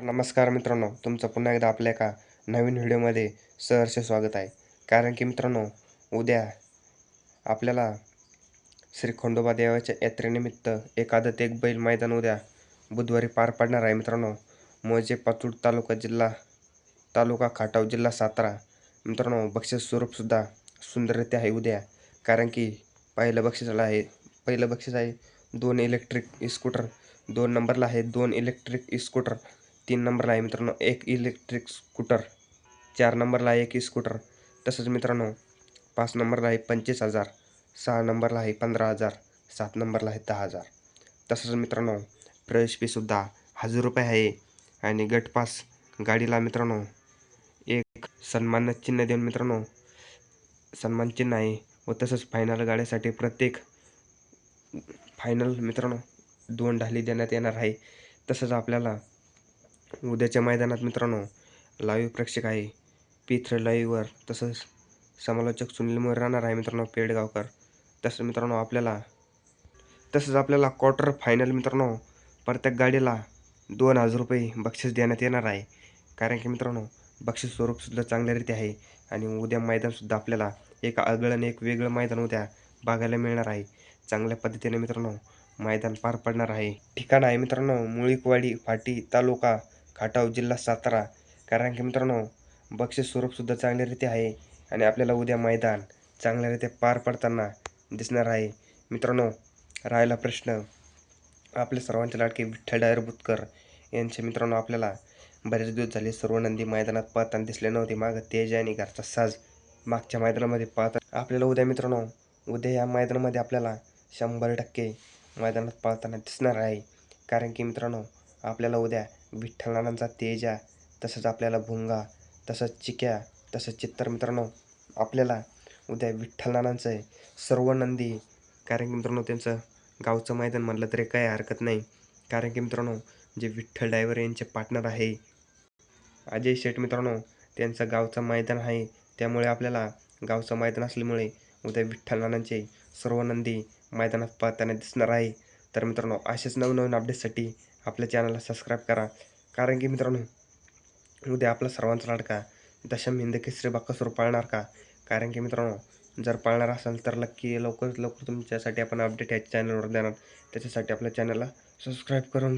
नमस्कार मित्रांनो तुमचं पुन्हा एकदा आपल्या एका नवीन व्हिडिओमध्ये सहर्ष स्वागत आहे. कारण की मित्रांनो उद्या आपल्याला श्री खंडोबा देवाच्या यात्रेनिमित्त एकादत एक बैल मैदान उद्या बुधवारी पार पडणार आहे मित्रांनो. मोजे पाचूड तालुका जिल्हा तालुका खाटाव जिल्हा सातारा. मित्रांनो बक्षीस स्वरूपसुद्धा सुंदररित्या आहे उद्या. कारण की पहिलं बक्षीसाला आहे पहिलं बक्षीस आहे दोन इलेक्ट्रिक स्कूटर दोन नंबरला आहे दोन इलेक्ट्रिक स्कूटर तीन नंबरला आहे मित्रांनो एक इलेक्ट्रिक स्कूटर चार नंबरला आहे एक स्कूटर तसंच मित्रांनो पाच नंबरला आहे पंचवीस हजार. सहा नंबरला आहे पंधरा हजार. सात नंबरला आहे दहा हजार. तसंच मित्रांनो प्रवेश फीसुद्धा हजार रुपये आहे. आणि गटपास गाडीला मित्रांनो एक सन्मान चिन्ह देऊन मित्रांनो सन्मान चिन्ह आहे व तसंच फायनल गाड्यासाठी प्रत्येक फायनल मित्रांनो दोन ढाली देण्यात येणार आहे. तसंच आपल्याला उद्याच्या मैदानात मित्रांनो लाईव्ह प्रेक्षक आहे. पी थ्री लाईव्हवर तसंच समालोचक सुनील मोरे राहणार आहे मित्रांनो पेडगावकर. तसंच मित्रांनो आपल्याला तसंच आपल्याला क्वार्टर फायनल मित्रांनो प्रत्येक गाडीला दोन हजार रुपये बक्षीस देण्यात येणार आहे. कारण की मित्रांनो बक्षीस स्वरूपसुद्धा चांगल्यारीत्या आहे. आणि उद्या मैदानसुद्धा आपल्याला एक आगळं आणि एक वेगळं मैदान उद्या बघायला मिळणार आहे. चांगल्या पद्धतीने मित्रांनो मैदान पार पडणार आहे. ठिकाण आहे मित्रांनो मुळीकवाडी फाटी तालुका खाटाव जिल्हा सातारा. कारण की मित्रांनो बक्षीस स्वरूपसुद्धा चांगल्यारीत्या आहे आणि आपल्याला उद्या मैदान चांगल्यारीत्या पार पडताना दिसणार आहे. मित्रांनो राहिला प्रश्न. आपल्या सर्वांचे लाडके विठ्ठल डायर बुतकर यांचे मित्रांनो आपल्याला बरेच दिवस झाले सर्व नंदी मैदानात पाहताना दिसले नव्हते. मागं तेज आणि घरचा साज मागच्या मैदानामध्ये पाहता आपल्याला उद्या मित्रांनो उद्या या मैदानामध्ये आपल्याला शंभर टक्के मैदानात पाळताना दिसणार आहे. कारण की मित्रांनो आपल्याला उद्या विठ्ठलनानांचा तेजा तसंच आपल्याला भुंगा तसंच चिक्या तसंच चित्तर मित्रांनो आपल्याला उद्या विठ्ठलनानांचं सर्व नंदी कारण की मित्रांनो त्यांचं गावचं मैदान म्हणलं तरी काही हरकत नाही. कारण की मित्रांनो जे विठ्ठल डायव्हर यांचे पार्टनर आहे अजय शेठ मित्रांनो त्यांचं गावचं मैदान आहे. त्यामुळे आपल्याला गावचं मैदान असल्यामुळे उद्या विठ्ठलनानांचे सर्व नंदी मैदानात पाहताना दिसणार आहे. तर मित्रांनो असेच नवनवीन अपडेट्ससाठी आपल्या चॅनलला सबस्क्राईब करा. कारण की मित्रांनो उद्या आपला सर्वांचा लाडका दशम हिंद केसरी बाकासूर पाळणार का? कारण की मित्रांनो जर पाळणार असेल तर नक्की लवकरात लवकर तुमच्यासाठी आपण अपडेट या चॅनलवर देणार. त्याच्यासाठी आपल्या चॅनलला सबस्क्राईब करून घ्या.